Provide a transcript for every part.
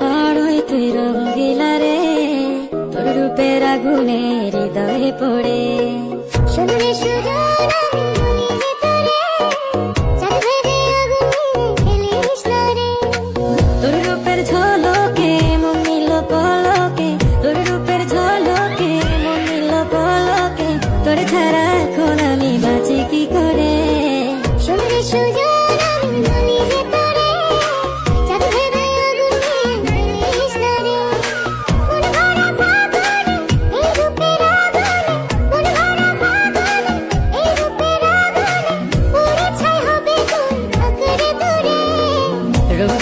বড়ই তুই রঙ্গিলা রে তোর রূপের আগুনে হৃদয়ে পড়ে শুনলে সুজন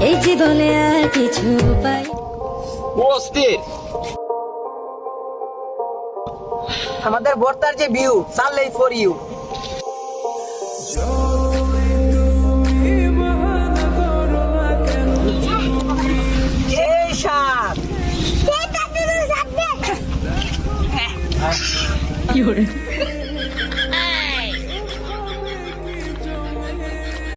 এই জীবনে আর কিছু পাই। অস্থির। আমাদের বর্তার যে ভিউ সানলাই ফর ইউ শুধু সাথে?